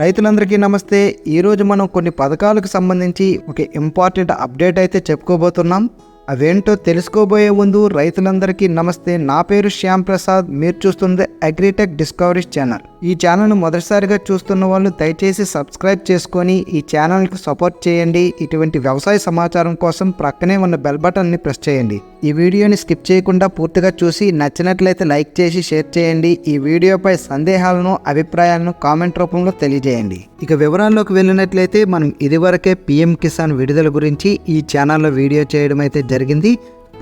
రైతులందరికీ నమస్తే. ఈరోజు మనం కొన్ని పథకాలకు సంబంధించి ఒక ఇంపార్టెంట్ అప్డేట్ అయితే చెప్పుకోబోతున్నాం. అవేంటో తెలుసుకోబోయే ముందు రైతులందరికీ నమస్తే. నా పేరు శ్యామ్ ప్రసాద్. మీరు చూస్తుంది అగ్రిటెక్ డిస్కవరీస్ ఛానల్. ఈ ఛానల్ను మొదటిసారిగా చూస్తున్న వాళ్ళు దయచేసి సబ్స్క్రైబ్ చేసుకొని ఈ ఛానల్కి సపోర్ట్ చేయండి. ఇటువంటి వ్యవసాయ సమాచారం కోసం ప్రక్కనే ఉన్న బెల్ బటన్ని ప్రెస్ చేయండి. ఈ వీడియోని స్కిప్ చేయకుండా పూర్తిగా చూసి నచ్చినట్లయితే లైక్ చేసి షేర్ చేయండి. ఈ వీడియోపై సందేహాలను అభిప్రాయాలను కామెంట్ రూపంలో తెలియజేయండి. ఇక వివరాల్లోకి వెళ్ళినట్లయితే మనం ఇదివరకే పిఎం కిసాన్ విడుదల గురించి ఈ ఛానల్లో వీడియో చేయడం అయితే జరిగింది.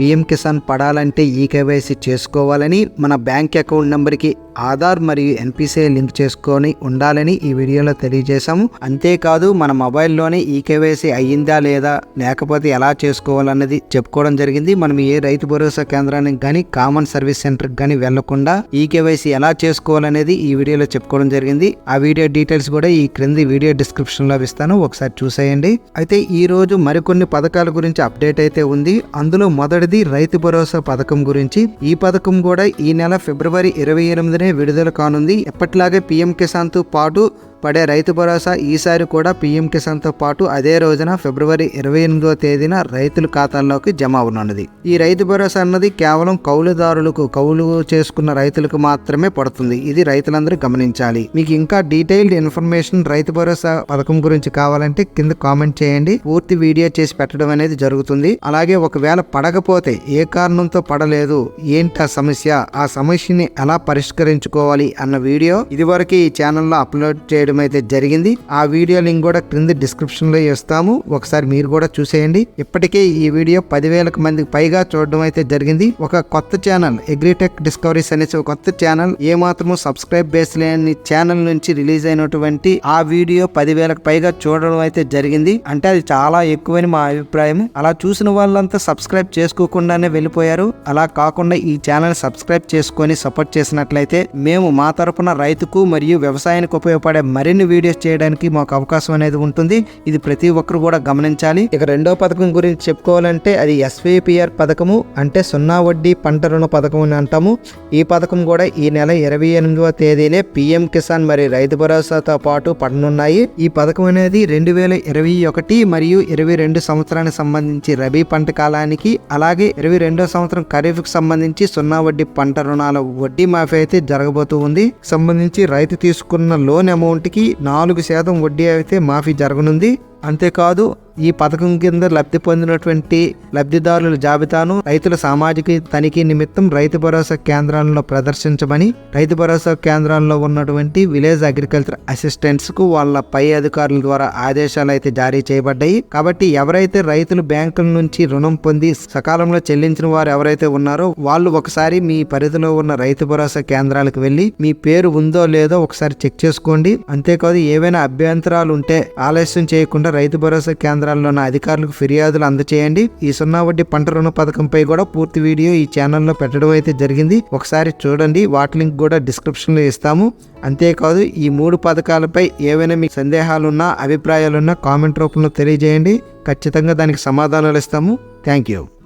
పిఎం కిసాన్ పడాలంటే ఈ కేవైసీ చేసుకోవాలని మన బ్యాంక్ అకౌంట్ నెంబర్కి ఆధార్ మరియు ఎన్పిసిఐ లింక్ చేసుకొని ఉండాలని ఈ వీడియోలో తెలియజేశాము. అంతేకాదు మన మొబైల్లోనే ఈ కేవైసీ అయ్యిందా లేదా లేకపోతే ఎలా చేసుకోవాలన్నది చెప్పుకోవడం జరిగింది. మనం ఏ రైతు భరోసా కేంద్రానికి కానీ కామన్ సర్వీస్ సెంటర్కి కానీ వెళ్ళకుండా ఈ కేవైసీ ఎలా చేసుకోవాలనేది ఈ వీడియోలో చెప్పుకోవడం జరిగింది. ఆ వీడియో డీటెయిల్స్ కూడా ఈ క్రింది వీడియో డిస్క్రిప్షన్లో ఇస్తాను. ఒకసారి చూసేయండి. అయితే ఈ రోజు మరికొన్ని పథకాల గురించి అప్డేట్ అయితే ఉంది. అందులో మొదటిది రైతు భరోసా పథకం గురించి. ఈ పథకం కూడా ఈ నెల ఫిబ్రవరి ఇరవై ఎనిమిదినే విడుదల కానుంది. ఎప్పటిలాగే పీఎం కిసాన్తో పాటు పడే రైతు భరోసా ఈసారి కూడా పీఎం కిసాన్తో పాటు అదే రోజున ఫిబ్రవరి ఇరవై ఎనిమిదో తేదీన రైతుల ఖాతాల్లోకి జమ అవనున్నది ఈ రైతు భరోసా అన్నది కేవలం కౌలుదారులకు కౌలు చేసుకున్న రైతులకు మాత్రమే పడుతుంది. ఇది రైతులందరూ గమనించాలి. మీకు ఇంకా డీటెయిల్డ్ ఇన్ఫర్మేషన్ రైతు భరోసా పథకం గురించి కావాలంటే కింద కామెంట్ చేయండి. పూర్తి వీడియో చేసి పెట్టడం అనేది జరుగుతుంది. అలాగే ఒకవేళ పడకపోతే ఏ కారణంతో పడలేదు ఏంటి ఆ సమస్య ఆ సమస్యని ఎలా పరిష్కరించుకోవాలి అన్న వీడియో ఇదివరకు ఈ ఛానల్లో అప్లోడ్ చేయడం అయితే జరిగింది. ఆ వీడియో లింక్ కూడా క్రింద డిస్క్రిప్షన్లో ఇస్తాము. ఒకసారి మీరు కూడా చూసేయండి. ఇప్పటికే ఈ వీడియో పదివేలకు మందికి పైగా చూడడం అయితే జరిగింది. ఒక కొత్త ఛానల్ అగ్రిటెక్ డిస్కవరీస్ అనేసి ఒక కొత్త ఛానల్ ఏ మాత్రము సబ్స్క్రైబ్ బేస్ లేని ఛానల్ నుంచి రిలీజ్ అయినటువంటి ఆ వీడియో పదివేలకు పైగా చూడడం అయితే జరిగింది. అంటే అది చాలా ఎక్కువని మా అభిప్రాయం. అలా చూసిన వాళ్ళంతా సబ్స్క్రైబ్ చేసుకోకుండానే వెళ్ళిపోయారు. అలా కాకుండా ఈ ఛానల్ సబ్స్క్రైబ్ చేసుకొని సపోర్ట్ చేసినట్లయితే మేము మా తరపున రైతుకు మరియు వ్యవసాయానికి ఉపయోగపడే మరిన్ని వీడియోస్ చేయడానికి మాకు అవకాశం అనేది ఉంటుంది. ఇది ప్రతి ఒక్కరు కూడా గమనించాలి. ఇక రెండో పథకం గురించి చెప్పుకోవాలంటే అది ఎస్విపిఆర్ పథకము అంటే సున్నా వడ్డీ పంట రుణ పథకం అని అంటాము. ఈ పథకం కూడా ఈ నెల ఇరవై ఎనిమిదవ తేదీనే పిఎం కిసాన్ మరియు రైతు భరోసాతో పాటు పడనున్నాయి. ఈ పథకం అనేది రెండు వేల ఇరవై ఒకటి మరియు ఇరవై రెండు సంవత్సరానికి సంబంధించి రబీ పంట కాలానికి అలాగే ఇరవై రెండో సంవత్సరం ఖరీఫ్కి సంబంధించి సున్నా వడ్డీ పంట రుణాల వడ్డీ మాఫీ అయితే జరగబోతూ ఉంది. సంబంధించి రైతు తీసుకున్న లోన్ అమౌంట్ కి నాలుగు శాతం వడ్డీ అయితే మాఫీ జరగనుంది. అంతేకాదు ఈ పథకం కింద లబ్ధి పొందినటువంటి లబ్ధిదారుల జాబితాను రైతుల సామాజిక తనిఖీ నిమిత్తం రైతు భరోసా కేంద్రాలలో ప్రదర్శించమని రైతు భరోసా కేంద్రాల్లో ఉన్నటువంటి విలేజ్ అగ్రికల్చర్ అసిస్టెంట్స్కు వాళ్ళ పై అధికారుల ద్వారా ఆదేశాలు అయితే జారీ చేయబడ్డాయి. కాబట్టి ఎవరైతే రైతులు బ్యాంకుల నుంచి రుణం పొంది సకాలంలో చెల్లించిన వారు ఎవరైతే ఉన్నారో వాళ్ళు ఒకసారి మీ పరిధిలో ఉన్న రైతు భరోసా కేంద్రాలకు వెళ్ళి మీ పేరు ఉందో లేదో ఒకసారి చెక్ చేసుకోండి. అంతేకాదు ఏవైనా అభ్యంతరాలు ఉంటే ఆలస్యం చేయకుండా రైతు భరోసా కేంద్రాల్లో ఉన్న అధికారులకు ఫిర్యాదులు అందచేయండి. ఈ సున్నా వడ్డీ పంట రుణ పథకంపై కూడా పూర్తి వీడియో ఈ ఛానల్లో పెట్టడం అయితే జరిగింది. ఒకసారి చూడండి వాటి లింక్ కూడా డిస్క్రిప్షన్లో ఇస్తాము. అంతేకాదు ఈ మూడు పథకాలపై ఏవైనా మీకు సందేహాలున్నా అభిప్రాయాలున్నా కామెంట్ రూపంలో తెలియజేయండి. ఖచ్చితంగా దానికి సమాధానాలు ఇస్తాము. Thank you.